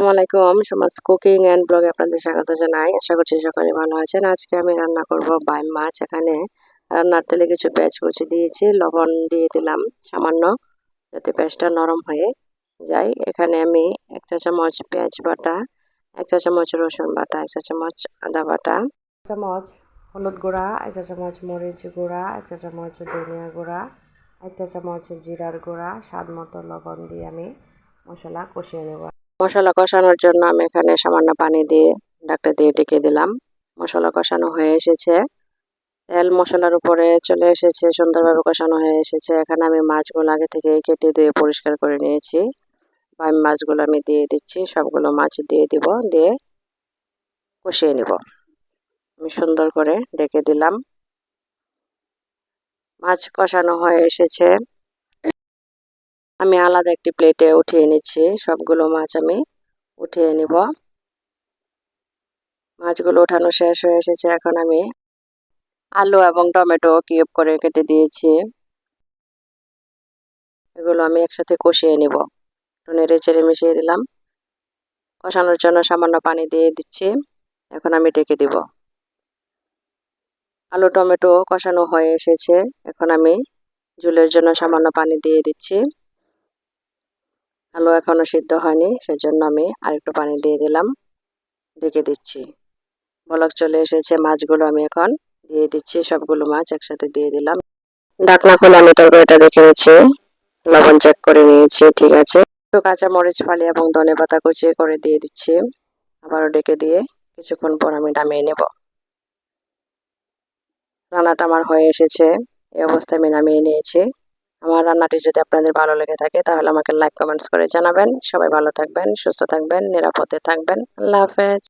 আসসালামু আলাইকুম সমাজ কুকিং অ্যান্ড ব্লগে আপনাদের স্বাগত জানাই। আশা করছি সকালে ভালো আছেন। আজকে আমি রান্না করব বাইম মাছ। এখানে রান্নার তেলে কিছু পেঁয়াজ কুচি দিয়েছি, লবণ দিয়ে দিলাম সামান্য যাতে পেঁয়াজটা নরম হয়ে যায়। এখানে আমি এক চা চামচ পেঁয়াজ বাটা, এক চা চামচ রসুন বাটা, এক চা চামচ আদা বাটা চামচ হলুদ গুঁড়া, এক চা চামচ মরিচ গুঁড়া, এক চা চামচ ধনিয়া গুঁড়া, এক চা চামচ জিরার গুঁড়া, স্বাদ মতো লবণ দিয়ে আমি মশলা কষিয়ে নেব। মশলা কষানোর জন্য আমি এখানে সামান্য পানি দিয়ে ডাকটা দিয়ে ডেকে দিলাম। মশলা কষানো হয়ে এসেছে। তেল মশলার উপরে চলে এসেছে, সুন্দরভাবে কষানো হয়ে এসেছে। এখানে আমি মাছগুলো আগে থেকে কেটে দিয়ে পরিষ্কার করে নিয়েছি। বাইম মাছগুলো আমি দিয়ে দিচ্ছি, সবগুলো মাছ দিয়ে দিব, দিয়ে কষিয়ে নিব। আমি সুন্দর করে ডেকে দিলাম। মাছ কষানো হয়ে এসেছে। আমি আলাদা একটি প্লেটে উঠিয়ে নিচ্ছি। সবগুলো মাছ আমি উঠিয়ে নিব। মাছগুলো ওঠানো শেষ হয়ে এসেছে। এখন আমি আলু এবং টমেটো কিউব করে কেটে দিয়েছি। এগুলো আমি একসাথে কষিয়ে নিব। একটু নেড়ে চেড়ে মিশিয়ে দিলাম। কষানোর জন্য সামান্য পানি দিয়ে দিচ্ছি। এখন আমি ডেকে দিব। আলু, টমেটো কষানো হয়ে এসেছে। এখন আমি ঝুলের জন্য সামান্য পানি দিয়ে দিচ্ছি। আলু এখনও সিদ্ধ হয়নি, সেজন্য আমি আরেকটু পানি দিয়ে দিলাম, ঢেকে দিচ্ছি। বলক চলে এসেছে, মাছগুলো আমি এখন দিয়ে দিচ্ছি, সবগুলো মাছ একসাথে দিয়ে দিলাম। ডাকনা খুলে আমি তরকারিটা দেখে নিচ্ছি, লবণ চেক করে নিয়েছি, ঠিক আছে। একটু কাঁচা মরিচ ফালি এবং ধনে পাতা কুচিয়ে করে দিয়ে দিচ্ছি, আবারও ডেকে দিয়ে কিছুক্ষণ পর আমি নামিয়ে নেব। রান্নাটা আমার হয়ে এসেছে, এই অবস্থায় আমি নামিয়ে নিয়েছি। আমার রান্নাটি যদি আপনাদের ভালো লেগে থাকে, তাহলে আমাকে লাইক কমেন্টস করে জানাবেন। সবাই ভালো থাকবেন, সুস্থ থাকবেন, নিরাপদে থাকবেন। আল্লাহ হাফেজ।